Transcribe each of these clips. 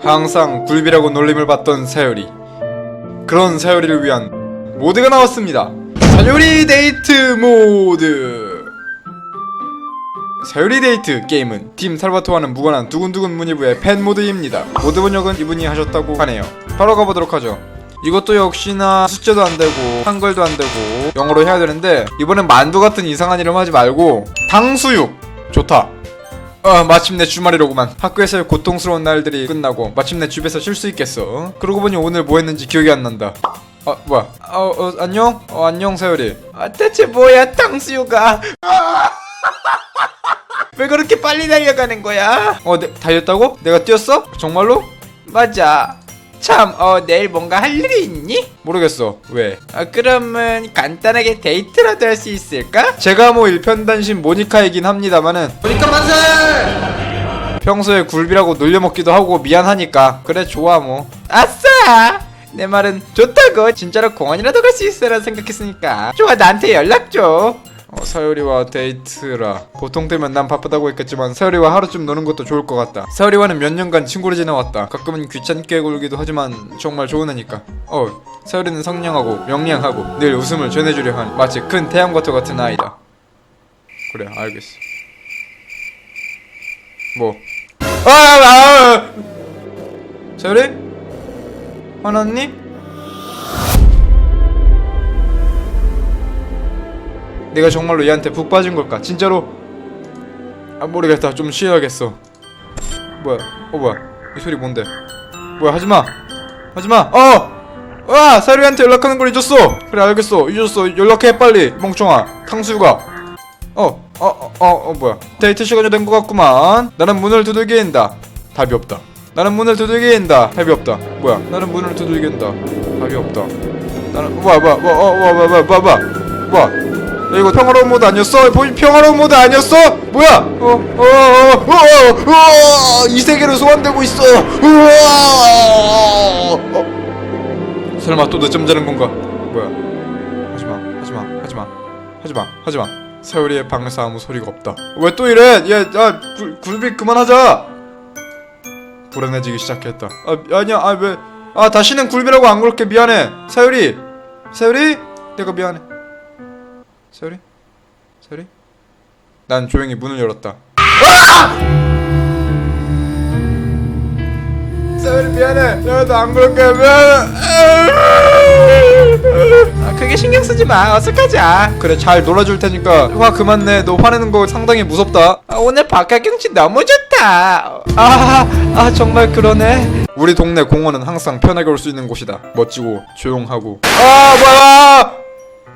항상 굴비라고 놀림을 받던 사유리. 그런 사유리를 위한 모드가 나왔습니다. 사유리 데이트 모드 사유리 데이트 게임은 팀 살바토와는 무관한 두근두근 문의부의 팬 모드입니다. 모드 번역은 이분이 하셨다고 하네요. 바로 가보도록 하죠. 이것도 역시나 숫자도 안 되고 한글도 안 되고 영어로 해야 되는데 이번엔 만두 같은 이상한 이름 하지 말고 탕수육! 좋다. 아 마침내 주말이로구만. 학교에서의 고통스러운 날들이 끝나고 마침내 집에서 쉴 수 있겠어. 그러고 보니 오늘 뭐 했는지 기억이 안 난다. 아 뭐야? 어, 어 안녕? 어 안녕 사유리 아 대체 뭐야 탕수유가 왜 그렇게 빨리 달려가는 거야? 어 내, 달렸다고? 내가 뛰었어? 정말로? 맞아 참, 어, 내일 뭔가 할 일이 있니? 모르겠어. 왜? 아, 그러면 간단하게 데이트라도 할 수 있을까? 제가 뭐 일편단심 모니카이긴 합니다만은 모니카 만세! 평소에 굴비라고 놀려먹기도 하고 미안하니까 그래 좋아 뭐 아싸! 내 말은 좋다고 진짜로 공원이라도 갈 수 있어라 생각했으니까 좋아 나한테 연락 줘 어, 사유리와 데이트라. 보통 때면 난 바쁘다고 했겠지만 사유리와 하루쯤 노는 것도 좋을 것 같다. 사유리와는 몇 년간 친구로 지내왔다. 가끔은 귀찮게 굴기도 하지만 정말 좋은 애니까. 어 사유리는 성량하고 명량하고 늘 웃음을 전해주려 한 마치 큰 태양과도 같은 아이다. 그래 알겠어. 뭐? 아, 아, 아. 사유리? 화났니? 내가 정말로 얘한테 푹 빠진 걸까? 진짜로? 아 모르겠다. 좀 쉬어야겠어. 뭐야? 어 뭐야? 이 소리 뭔데? 뭐야? 하지 마. 하지 마. 어. 와 사유리한테 연락하는 걸 잊었어. 그래 알겠어. 잊었어. 연락해 빨리. 멍청아. 탕수유가. 어. 어, 어, 어, 어, 뭐야? 데이트 시간이 된 것 같구만. 나는 문을 두들긴다. 답이 없다. 나는 문을 두들긴다. 답이 없다. 뭐야? 나는 문을 두들긴다. 답이 없다. 나는 뭐야, 뭐야, 뭐야, 뭐야, 뭐야, 뭐야, 뭐야? 야, 이거 평화로운 모드 아니었어? 보- 평화로운 모드 아니었어? 뭐야? 어, 어, 어, 어, 어, 어, 이 세계로 소환되고 있어. 우와! 어, 설마 또 늦잠 자는 건가? 뭐야? 하지마, 하지마, 하지마, 하지마, 하지마. 세월이의 방에서 아무 소리가 없다. 왜 또 이래? 야, 야, 굴, 굴비 그만하자. 불안해지기 시작했다. 아, 아니야, 아 왜? 아 다시는 굴비라고 안 그럴게 미안해. 사유리, 사유리, 내가 미안해. 세월이? 세월이? 난 조용히 문을 열었다. 세월이 미안해. 내가 너안 그럴게 미안해. 아, 그게 신경 쓰지 마. 어색하자. 그래 잘 놀아줄 테니까 화 그만 내. 너 화내는 거 상당히 무섭다. 아, 오늘 바깥 경치 너무 좋다. 아, 아 정말 그러네. 우리 동네 공원은 항상 편하게 올 수 있는 곳이다. 멋지고 조용하고. 아 뭐야?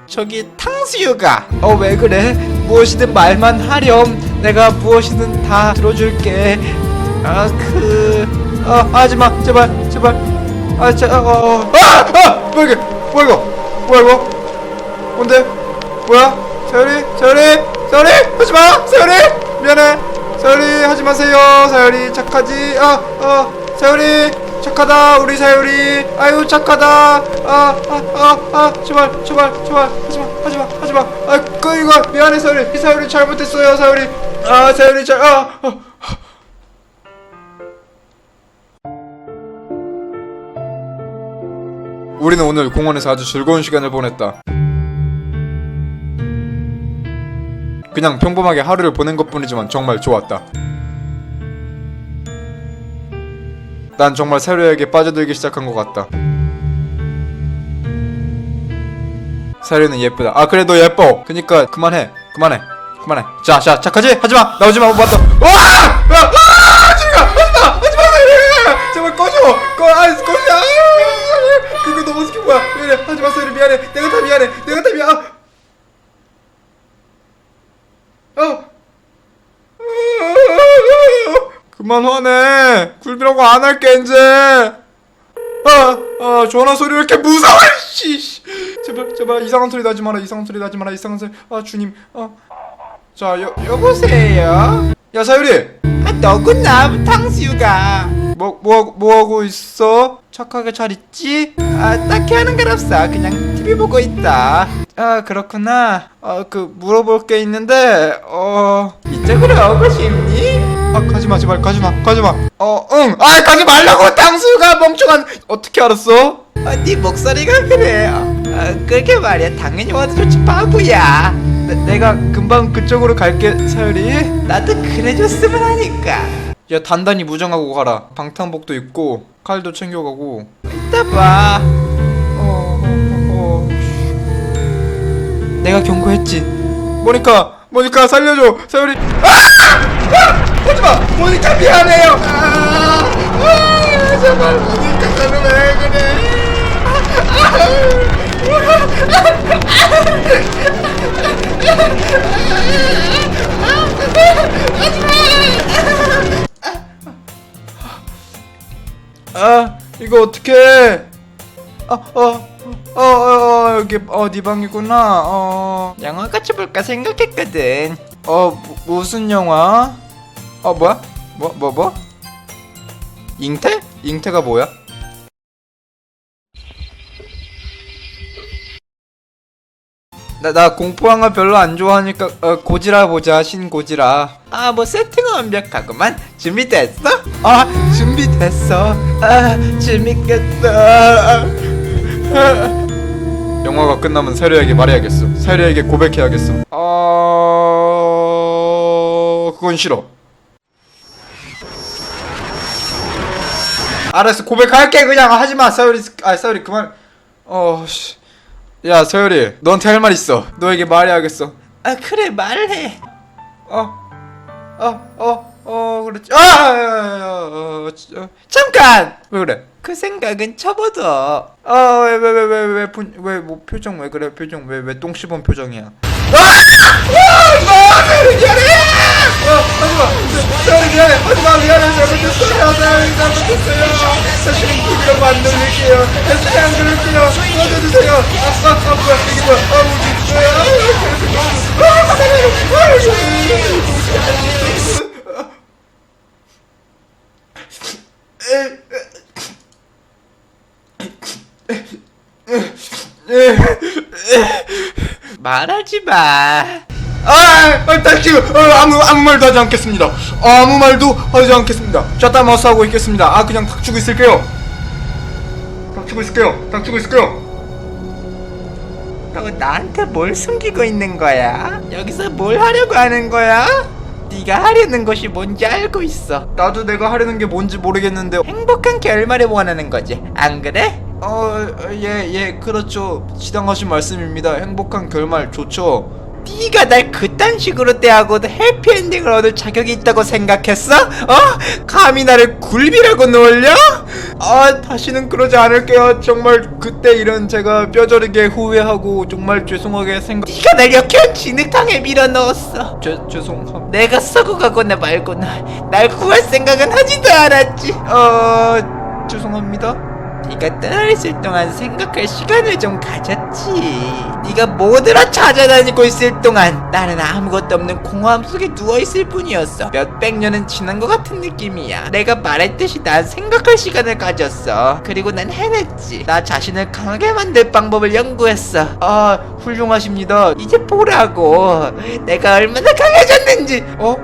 저기 탕수유가 어 왜 그래? 무엇이든 말만 하렴. 내가 무엇이든 다 들어줄게. 아그어 하지마. 제발 제발. 아자어아아! 뭐야 이게? 뭐야 이거? 뭐야 이거? 뭔데? 뭐야? 사유리 사유리 사유리 하지마! 사유리 미안해. 사유리 하지 마세요. 사유리 착하지? 어어. 사유리 착하다 우리 사유리 아유 착하다 아아 아 아 제발 제발 제발 하지마 하지마 하지마 아그 이거 미안해 사유리 이 사유리 잘못했어요 사유리 아 사유리 잘아 아. 우리는 오늘 공원에서 아주 즐거운 시간을 보냈다. 그냥 평범하게 하루를 보낸 것뿐이지만 정말 좋았다. 난 정말 사료에게 빠져들기 시작한 것 같다. 사료는 예쁘다. 아 그래 너 예뻐. 그니까 그만해. 그만해. 그만해. 자, 자, 착하지? 하지마. 나오지 마. 맞다. 와! 아! 아! 하지마. 하지마. 하지마. 제발 꺼줘. 꺼. 아, 꺼져. 아! 그거 너무 스킨 거야. 미안해. 하지마. 사료 미안해. 내가 다 미안해. 내가 다 미안. 아. 그만 화내. 굴비라고 안 할게 이제. 아, 아, 전화 소리 왜 이렇게 무서워? 씨, 씨. 제발, 제발 이상한 소리 나지 마라. 이상한 소리 나지 마라. 이상한 소리. 아, 주님. 아, 자, 여 여보세요. 야, 사유리. 아, 너구나 탕수유가 뭐, 뭐, 뭐 하고 있어? 착하게 잘 있지? 아, 딱히 하는 건 없어. 그냥 TV 보고 있다. 아, 그렇구나. 어, 그, 물어볼 게 있는데, 어, 이쪽으로 오고 싶니? 아, 가지마, 제발, 가지마, 가지마. 어, 응. 아, 가지 말라고, 당수가 멍청한. 어떻게 알았어? 아, 네 목소리가 그래. 아, 그게 말이야. 당연히 와도 좋지, 바보야. 내, 내가 금방 그쪽으로 갈게, 사유리. 나도 그래줬으면 하니까. 야 단단히 무장하고 가라 방탄복도 입고 칼도 챙겨가고 이따 봐 어, 어, 어. 내가 경고했지 모니카 모니카 살려줘 사유리 아! 아! 하지마! 모니카 미안해요! 아! 아! 제발. 모니카 나는 왜 그래 아 이거 어떡해? 어어어어 어, 어, 어, 여기 어 네 방이구나? 어. 영화 같이 볼까 생각했거든. 어 무, 무슨 영화 어 뭐야? 뭐뭐 뭐, 잉태? 잉태가 뭐야? 나, 나 공포 영화 별로 안 좋아하니까 어, 고지라 보자 신 고지라. 아 뭐 세팅은 완벽하구만. 준비됐어? 아 준비됐어. 아 재밌겠다. 영화가 끝나면 세리에게 말해야겠어. 세리에게 고백해야겠어. 어... 그건 싫어 알았어 고백할게 그냥. 하지마 서율이 아 서율이 그만. 어씨. 야 서열이 너한테 할 말 있어. 너에게 말해야겠어. 아 그래 말해. 어어 어 어 그렇지. 아 어, 어, 어, 잠깐! 왜 그래? 그 생각은 접어둬 어왜 왜 왜 왜왜왜뭐 표정 왜 그래? 표정 왜 왜 똥 씹은 표정이야? 아! 아! 미안해! 어, 하지마! 미안해! 하지마! 미안해! 잘못했어요! 서열이 잘못했어요! 사실은 TV로 안 돌릴게요! 다시 안 그럴게요! 도와줘주세요! 아, 아, 아, 뭐야! 이게 뭐야! 아, 뭐지! 아, 말하지 마. 아, 아, 나 지금 어, 아무 아무 말도 하지 않겠습니다. 아무 말도 하지 않겠습니다. 샷다 마우스 하고 있겠습니다. 아, 그냥 닥치고 있을게요. 닥치고 있을게요. 닥치고 있을게요. 너 나한테 뭘 숨기고 있는 거야? 여기서 뭘 하려고 하는 거야? 네가 하려는 것이 뭔지 알고 있어. 나도 내가 하려는 게 뭔지 모르겠는데 행복한 결말을 원하는 거지. 안 그래? 어, 예, 예, 그렇죠. 지당하신 말씀입니다. 행복한 결말 좋죠. 네가 날 그딴 식으로 대하고도 해피엔딩을 얻을 자격이 있다고 생각했어? 어? 감히 나를 굴비라고 놀려? 아 다시는 그러지 않을게요 정말 그때 이런 제가 뼈저리게 후회하고 정말 죄송하게 생각 네가 날 역겨운 진흙탕에 밀어넣었어 죄, 죄송합니다 내가 썩어가거나 말거나 날 구할 생각은 하지도 않았지 어... 죄송합니다 네가 떠나 있을 동안 생각할 시간을 좀 가졌지. 네가 뭐들아 찾아다니고 있을 동안 나는 아무것도 없는 공허함 속에 누워 있을 뿐이었어. 몇백 년은 지난 것 같은 느낌이야. 내가 말했듯이 난 생각할 시간을 가졌어. 그리고 난 해냈지. 나 자신을 강하게 만들 방법을 연구했어. 아, 훌륭하십니다. 이제 보라고. 내가 얼마나 강해졌는지. 어?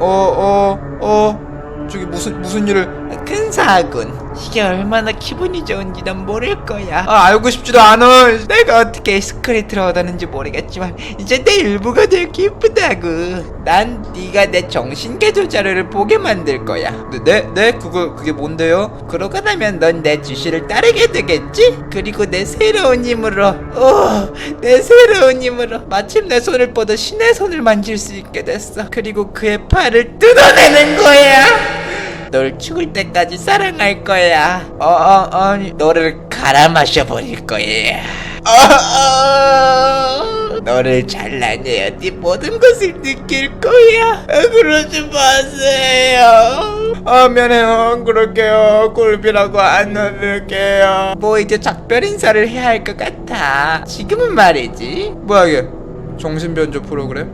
어, 어, 어. 저기 무슨 무슨 일을 근사하군 이게 얼마나 기분이 좋은지 난 모를 거야 아 알고 싶지도 않아 내가 어떻게 스크리트를 얻었는지 모르겠지만 이제 내 일부가 되게 기쁘다고 난 네가 내 정신개조 자료를 보게 만들 거야 네? 네? 그거 그게 뭔데요? 그러고 나면 넌 내 지시를 따르게 되겠지? 그리고 내 새로운 힘으로 오 내 새로운 힘으로 마침 내 손을 뻗어 신의 손을 만질 수 있게 됐어 그리고 그의 팔을 뜯어내는 거야 널 죽을 때까지 사랑할 거야. 어, 어, 아니, 너를 갈아 마셔버릴 거야. 아, 아, 너를 잘라내야 네 모든 것을 느낄 거야. 아, 그러지 마세요. 아, 미안해요. 안 그럴게요. 꿀비라고 안 넣을게요. 뭐 이제 작별 인사를 해야 할 것 같아. 지금은 말이지. 뭐야 이게? 정신변조 프로그램?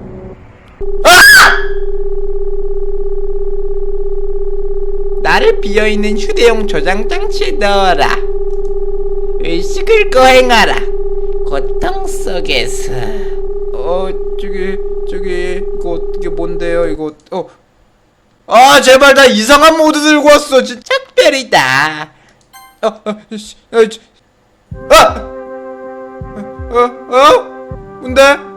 나를 비어있는 휴대용 저장 장치에 넣어라. 의식을 거행하라. 고통 속에서. 어, 저기, 저기, 이거 이게 뭔데요? 이거, 어. 아, 제발 나 이상한 모드 들고 왔어. 진짜 특별이다. 어, 어, 씨, 어, 저- 아! 어, 어? 뭔데?